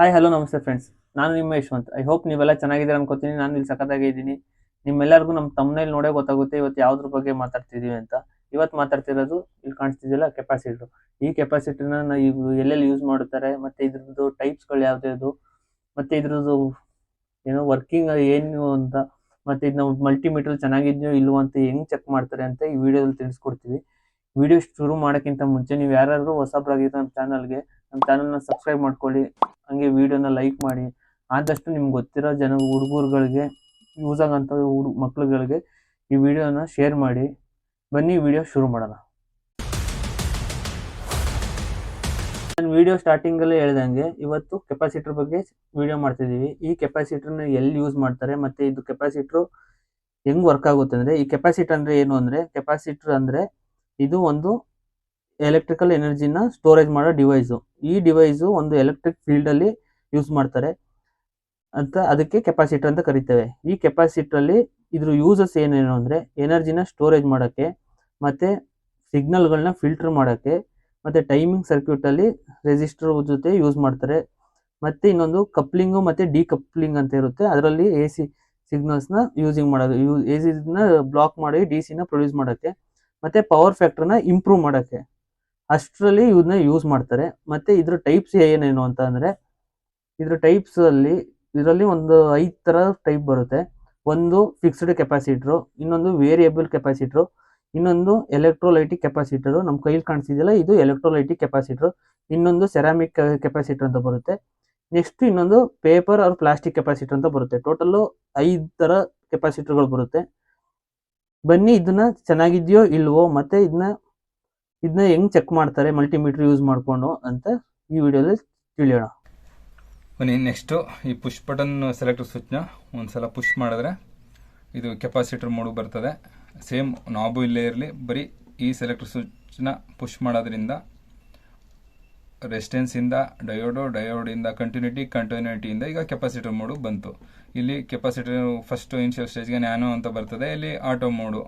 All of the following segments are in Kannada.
ಹಾಯ್ ಹಲೋ ನಮಸ್ತೆ ಫ್ರೆಂಡ್ಸ್ ನಾನು ನಿಮ್ಮ ಯಶವಂತ್. ಐ ಹೋಪ್ ನೀವೆಲ್ಲ ಚೆನ್ನಾಗಿದ್ದೀರ ಅನ್ಕೋತೀನಿ. ನಾನು ಇಲ್ಲಿ ಸಖತ್ತಾಗಿ ಇದ್ದೀನಿ. ನಿಮ್ಮೆಲ್ಲರಿಗೂ ನಮ್ಮ ತಮ್ಮನೇಲಿ ನೋಡೇ ಗೊತ್ತಾಗುತ್ತೆ ಇವತ್ತು ಯಾವ್ದ್ರ ಬಗ್ಗೆ ಮಾತಾಡ್ತಿದೀವಿ ಅಂತ. ಇವತ್ತು ಮಾತಾಡ್ತಿರೋದು ಇಲ್ಲಿ ಕಾಣಿಸ್ತಿದ್ದಿಲ್ಲ ಕೆಪಾಸಿಟರ್. ಈ ಕೆಪಾಸಿಟರ್ನ ನಾವು ಎಲ್ಲೆಲ್ಲಿ ಯೂಸ್ ಮಾಡುತ್ತಾರೆ, ಮತ್ತೆ ಇದ್ರದ್ದು ಟೈಪ್ಸ್ಗಳು ಯಾವ್ದು ಮತ್ತೆ ಇದ್ರದ್ದು ಏನೋ ವರ್ಕಿಂಗ್ ಏನು ಅಂತ, ಮತ್ತೆ ಇದು ನಾವು ಮಲ್ಟಿಮೀಟರ್ ಚೆನ್ನಾಗಿದ್ಯೋ ಇಲ್ವೋ ಅಂತ ಹೆಂಗ್ ಚೆಕ್ ಮಾಡ್ತಾರೆ ಅಂತ ಈ ವಿಡಿಯೋದಲ್ಲಿ ತಿಳಿಸ್ಕೊಡ್ತೀವಿ. ವಿಡಿಯೋ ಶುರು ಮಾಡೋಕ್ಕಿಂತ ಮುಂಚೆ ನೀವು ಯಾರಾದರೂ ಹೊಸಬ್ರಾಗಿದ್ದು ನಮ್ಮ ಚಾನಲ್ಗೆ ನಮ್ಮ ಚಾನಲ್ನ ಸಬ್ಸ್ಕ್ರೈಬ್ ಮಾಡ್ಕೊಳ್ಳಿ. ಹಂಗೆ ವಿಡಿಯೋನ ಲೈಕ್ ಮಾಡಿ. ಆದಷ್ಟು ನಿಮ್ಗೆ ಗೊತ್ತಿರೋ ಜನ, ಹುಡುಗರುಗಳಿಗೆ ಯೂಸ್ ಆಗೋಂಥ ಹುಡುಗ ಮಕ್ಳುಗಳಿಗೆ ಈ ವಿಡಿಯೋನ ಶೇರ್ ಮಾಡಿ. ಬನ್ನಿ ವಿಡಿಯೋ ಶುರು ಮಾಡೋಣ. ನಾನು ವಿಡಿಯೋ ಸ್ಟಾರ್ಟಿಂಗಲ್ಲೇ ಹೇಳ್ದಂಗೆ, ಇವತ್ತು ಕೆಪಾಸಿಟರ್ ಬಗ್ಗೆ ವಿಡಿಯೋ ಮಾಡ್ತಿದ್ದೀವಿ ಈ ಕೆಪಾಸಿಟರ್ನ ಎಲ್ಲಿ ಯೂಸ್ ಮಾಡ್ತಾರೆ, ಮತ್ತೆ ಇದು ಕೆಪಾಸಿಟ್ರು ಹೆಂಗೆ ವರ್ಕ್ ಆಗುತ್ತೆ ಅಂದ್ರೆ, ಈ ಕೆಪಾಸಿಟರ್ ಅಂದ್ರೆ ಏನು ಅಂದ್ರೆ ಕೆಪಾಸಿಟ್ರ್ ಅಂದ್ರೆ ಇದು ಒಂದು ಎಲೆಕ್ಟ್ರಿಕಲ್ ಎನರ್ಜಿನ ಸ್ಟೋರೇಜ್ ಮಾಡೋ ಡಿವೈಸು ಈ ಡಿವೈಸು ಒಂದು ಎಲೆಕ್ಟ್ರಿಕ್ ಫೀಲ್ಡ್ ಅಲ್ಲಿ ಯೂಸ್ ಮಾಡ್ತಾರೆ ಅಂತ ಅದಕ್ಕೆ ಕೆಪಾಸಿಟರ್ ಅಂತ ಕರಿತೇವೆ. ಈ ಕೆಪಾಸಿಟ್ರಲ್ಲಿ ಇದ್ರ ಯೂಸಸ್ ಏನೇನು ಅಂದರೆ ಎನರ್ಜಿನ ಸ್ಟೋರೇಜ್ ಮಾಡೋಕ್ಕೆ ಮತ್ತೆ ಸಿಗ್ನಲ್ಗಳನ್ನ ಫಿಲ್ಟರ್ ಮಾಡೋಕ್ಕೆ ಮತ್ತೆ ಟೈಮಿಂಗ್ ಸರ್ಕ್ಯೂಟ್ ಅಲ್ಲಿ ರೆಸಿಸ್ಟರ್ ಜೊತೆ ಯೂಸ್ ಮಾಡ್ತಾರೆ. ಮತ್ತೆ ಇನ್ನೊಂದು ಕಪ್ಲಿಂಗು ಮತ್ತೆ ಡಿ ಕಪ್ಲಿಂಗ್ ಅಂತ ಇರುತ್ತೆ. ಅದರಲ್ಲಿ ಎ ಸಿ ಸಿಗ್ನಲ್ಸ್ನ ಯೂಸಿಂಗ್ ಮಾಡೋದು ಯೂ ಎ ಸಿನ ಬ್ಲಾಕ್ ಮಾಡಿ ಡಿ ಸಿನ ಪ್ರೊಡ್ಯೂಸ್ ಮಾಡೋಕ್ಕೆ ಮತ್ತೆ ಪವರ್ ಫ್ಯಾಕ್ಟ್ರನ್ನ ಇಂಪ್ರೂವ್ ಮಾಡೋಕ್ಕೆ. ಅಷ್ಟರಲ್ಲಿ ಇವನ್ನ ಯೂಸ್ ಮಾಡ್ತಾರೆ. ಮತ್ತೆ ಇದ್ರ ಟೈಪ್ಸ್ ಏನೇನು ಅಂತ ಅಂದ್ರೆ, ಇದ್ರ ಟೈಪ್ಸ್ ಅಲ್ಲಿ, ಇದರಲ್ಲಿ ಒಂದು ಐದು ತರ ಟೈಪ್ ಬರುತ್ತೆ. ಒಂದು ಫಿಕ್ಸ್ಡ್ ಕೆಪಾಸಿಟ್ರು ಇನ್ನೊಂದು ವೇರಿಯಬಲ್ ಕೆಪಾಸಿಟ್ರು ಇನ್ನೊಂದು ಎಲೆಕ್ಟ್ರೋಲೈಟಿಕ್ ಕೆಪಾಸಿಟರ್ ನಮ್ಮ ಕೈಲಿ ಕಾಣಿಸಿದೆಯಲ್ಲ, ಇದು ಎಲೆಕ್ಟ್ರೋಲೈಟಿಕ್ ಕೆಪಾಸಿಟರ್ ಇನ್ನೊಂದು ಸೆರಾಮಿಕ್ ಕೆಪಾಸಿಟರ್ ಅಂತ ಬರುತ್ತೆ. ನೆಕ್ಸ್ಟ್ ಇನ್ನೊಂದು ಪೇಪರ್ ಆರ್ ಪ್ಲಾಸ್ಟಿಕ್ ಕೆಪಾಸಿಟರ್ ಅಂತ ಬರುತ್ತೆ. ಟೋಟಲ್ ಐದು ತರ ಕೆಪಾಸಿಟರ್ಗಳು ಬರುತ್ತೆ. ಬನ್ನಿ, ಇದನ್ನ ಚೆನ್ನಾಗಿದೆಯೋ, ಇಲ್ವೋ, ಮತ್ತೆ ಇದನ್ನ ಇದನ್ನ ಹೆಂಗ್ ಚೆಕ್ ಮಾಡ್ತಾರೆ ಮಲ್ಟಿಮೀಟರ್ ಯೂಸ್ ಮಾಡ್ಕೊಂಡು ಅಂತ ಈ ವಿಡಿಯೋದಲ್ಲಿ ತಿಳಿಯೋಣ. ಬನ್ನಿ ನೆಕ್ಸ್ಟು ಈ ಪುಷ್ ಬಟನ್ ಸೆಲೆಕ್ಟ್ ಸ್ವಿಚ್ನ ಒಂದ್ಸಲ ಪುಷ್ ಮಾಡಿದ್ರೆ ಇದು ಕೆಪಾಸಿಟರ್ ಮೋಡು ಬರ್ತದೆ. ಸೇಮ್ ನಾಬು ಇಲ್ಲೇ ಇರಲಿ, ಬರೀ ಈ ಸೆಲೆಕ್ಟ್ ಸ್ವಿಚ್ನ ಪುಷ್ ಮಾಡೋದ್ರಿಂದ ರೆಸಿಸ್ಟೆನ್ಸಿಂದ ಡಯೋಡು ಡಯೋಡಿಂದ ಕಂಟಿನ್ಯೂಟಿ ಕಂಟಿನ್ಯೂಟಿಯಿಂದ ಈಗ ಕೆಪಾಸಿಟರ್ ಮೋಡು ಬಂತು. ಇಲ್ಲಿ ಕೆಪಾಸಿಟರ್ ಫಸ್ಟ್ ಇನಿಷಿಯಲ್ ಸ್ಟೇಜ್ಗೆ ನ್ಯಾನೋ ಅಂತ ಬರ್ತದೆ, ಇಲ್ಲಿ ಆಟೋ ಮೋಡು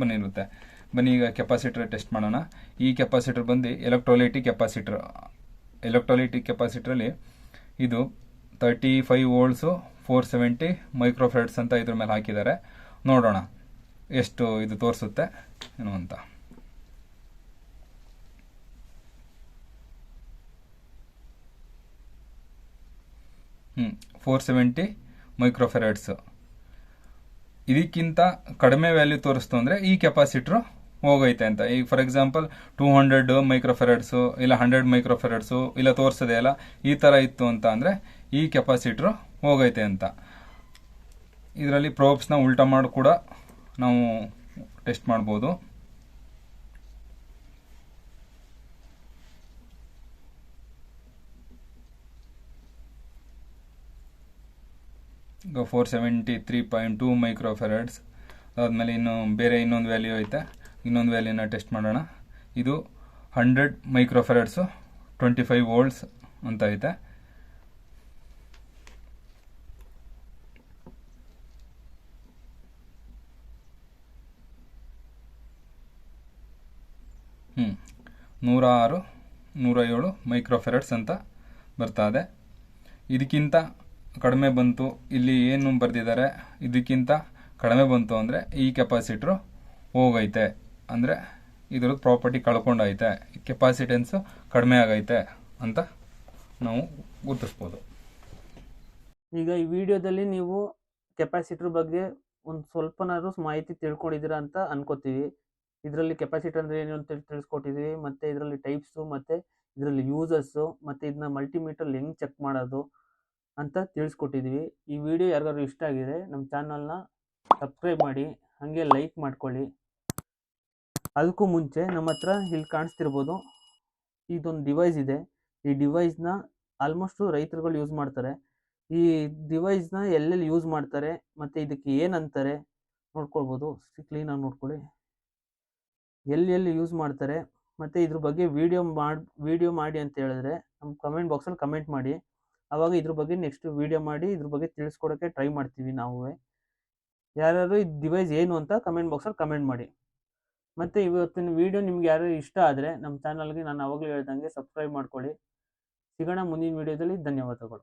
ಬಂದಿರುತ್ತೆ. ಬನ್ನಿ ಈಗ ಕೆಪಾಸಿಟರ್ ಟೆಸ್ಟ್ ಮಾಡೋಣ. ಈ ಕೆಪಾಸಿಟರ್ ಬಂದು ಎಲೆಕ್ಟ್ರೋಲೈಟಿಕ್ ಕೆಪಾಸಿಟರ್ ಎಲೆಕ್ಟ್ರೋಲೈಟಿಕ್ ಕೆಪಾಸಿಟ್ರಲ್ಲಿ ಇದು thirty five volts four seventy microfarads ಅಂತ ಇದ್ರ ಮೇಲೆ ಹಾಕಿದ್ದಾರೆ. ನೋಡೋಣ ಎಷ್ಟು ಇದು ತೋರಿಸುತ್ತೆ ಏನು ಅಂತ. ಹ್ಞೂ ಫೋರ್ ಸೆವೆಂಟಿ ಮೈಕ್ರೋಫೆರಡ್ಸ್ ಇದಕ್ಕಿಂತ ಕಡಿಮೆ ವ್ಯಾಲ್ಯೂ ತೋರಿಸ್ತು ಅಂದರೆ ಈ ಕೆಪಾಸಿಟ್ರು ಹೋಗೈತೆ ಅಂತ. ಈಗ for example two hundred microfarads ಇಲ್ಲ ಹಂಡ್ರೆಡ್ ಮೈಕ್ರೋಫೆರಡ್ಸು ಇಲ್ಲ ತೋರಿಸದೆ ಅಲ್ಲ, ಈ ಥರ ಇತ್ತು ಅಂತ ಅಂದರೆ ಈ ಕೆಪಾಸಿಟ್ರು ಹೋಗೈತೆ ಅಂತ. ಇದರಲ್ಲಿ ಪ್ರೋಬ್ಸ್ನ ಉಲ್ಟಾ ಮಾಡಿ ಕೂಡ ನಾವು ಟೆಸ್ಟ್ ಮಾಡ್ಬೋದು. ಈಗ four seventy three point two microfarads ಅದಾದಮೇಲೆ ಇನ್ನು ಬೇರೆ ಇನ್ನೊಂದು ವ್ಯಾಲ್ಯೂ ಐತೆ. ಇನ್ನೊಂದು ವ್ಯಾಲ್ಯೂನ ಟೆಸ್ಟ್ ಮಾಡೋಣ. ಇದು hundred microfarads, twenty five volts ಅಂತ ಐತೆ ಹ್ಞೂ ನೂರ ಆರು ನೂರ ಏಳು ಮೈಕ್ರೋಫೆರಡ್ಸ್ ಅಂತ ಬರ್ತಾ ಇದೆ. ಇದಕ್ಕಿಂತ ಕಡಿಮೆ ಬಂತು, ಇಲ್ಲಿ ಏನು ಬರೆದಿದ್ದಾರೆ, ಇದಕ್ಕಿಂತ ಕಡಿಮೆ ಬಂತು ಅಂದರೆ ಈ ಕೆಪಾಸಿಟ್ರು ಹೋಗೈತೆ. ಅಂದರೆ ಇದ್ರದ್ದು ಪ್ರಾಪರ್ಟಿ ಕಳ್ಕೊಂಡೈತೆ ಕೆಪಾಸಿಟೆನ್ಸು ಕಡಿಮೆ ಆಗೈತೆ ಅಂತ ನಾವು ಗುರುತಿಸ್ಬೋದು. ಈಗ ಈ ವಿಡಿಯೋದಲ್ಲಿ ನೀವು ಕೆಪಾಸಿಟರ್ ಬಗ್ಗೆ ಒಂದು ಸ್ವಲ್ಪನಾದ್ರೂ ಮಾಹಿತಿ ತಿಳ್ಕೊಂಡಿದ್ದೀರಾ ಅಂತ ಅನ್ಕೋತೀವಿ. ಇದರಲ್ಲಿ ಕೆಪಾಸಿಟರ್ ಅಂದರೆ ಏನು ಅಂತ ತಿಳಿಸ್ಕೊಟ್ಟಿದ್ದೀವಿ. ಮತ್ತು ಇದರಲ್ಲಿ ಟೈಪ್ಸು ಮತ್ತು ಇದರಲ್ಲಿ ಯೂಸಸ್ಸು ಮತ್ತು ಇದನ್ನ ಮಲ್ಟಿಮೀಟರ್ ಹೆಂಗೆ ಚೆಕ್ ಮಾಡೋದು ಅಂತ ತಿಳಿಸ್ಕೊಟ್ಟಿದ್ದೀವಿ. ಈ ವಿಡಿಯೋ ಯಾರಿಗಾದ್ರು ಇಷ್ಟ ಆಗಿದೆ ನಮ್ಮ ಚಾನಲ್ನ ಸಬ್ಸ್ಕ್ರೈಬ್ ಮಾಡಿ, ಹಾಗೆ ಲೈಕ್ ಮಾಡ್ಕೊಳ್ಳಿ. ಅದಕ್ಕೂ ಮುಂಚೆ ನಮ್ಮ ಹತ್ರ ಇಲ್ಲಿ ಕಾಣಿಸ್ತಿರ್ಬೋದು ಇದೊಂದು ಡಿವೈಸ್ ಇದೆ. ಈ ಡಿವೈಸ್ನ ಆಲ್ಮೋಸ್ಟು ರೈತರುಗಳು ಯೂಸ್ ಮಾಡ್ತಾರೆ. ಈ ಡಿವೈಸ್ನ ಎಲ್ಲೆಲ್ಲಿ ಯೂಸ್ ಮಾಡ್ತಾರೆ ಮತ್ತು ಇದಕ್ಕೆ ಏನಂತಾರೆ ನೋಡ್ಕೊಳ್ಬೋದು. ಕ್ಲೀನಾಗಿ ನೋಡ್ಕೊಳ್ಳಿ. ಎಲ್ಲೆಲ್ಲಿ ಎಲ್ಲಿ ಯೂಸ್ ಮಾಡ್ತಾರೆ ಮತ್ತು ಇದ್ರ ಬಗ್ಗೆ ವಿಡಿಯೋ ಮಾಡಿ ವೀಡಿಯೋ ಮಾಡಿ ಅಂತ ಹೇಳಿದ್ರೆ ನಮ್ಮ ಕಮೆಂಟ್ ಬಾಕ್ಸಲ್ಲಿ ಕಮೆಂಟ್ ಮಾಡಿ. ಆವಾಗ ಇದ್ರ ಬಗ್ಗೆ ನೆಕ್ಸ್ಟ್ ವೀಡಿಯೋ ಮಾಡಿ, ಇದ್ರ ಬಗ್ಗೆ ತಿಳಿಸ್ಕೊಡೋಕ್ಕೆ ಟ್ರೈ ಮಾಡ್ತೀವಿ ನಾವು ಯಾರ್ಯಾರು ಈ ಡಿವೈಸ್ ಏನು ಅಂತ ಕಮೆಂಟ್ ಬಾಕ್ಸಲ್ಲಿ ಕಮೆಂಟ್ ಮಾಡಿ. ಮತ್ತು ಇವತ್ತಿನ ವಿಡಿಯೋ ನಿಮ್ಗೆ ಯಾರು ಇಷ್ಟ ಆದರೆ ನಮ್ಮ ಚಾನಲ್ಗೆ ನಾನು ಅವಾಗಲೂ ಹೇಳ್ದಂಗೆ ಸಬ್ಸ್ಕ್ರೈಬ್ ಮಾಡ್ಕೊಳ್ಳಿ. ಸಿಗೋಣ ಮುಂದಿನ ವಿಡಿಯೋದಲ್ಲಿ ಧನ್ಯವಾದಗಳು.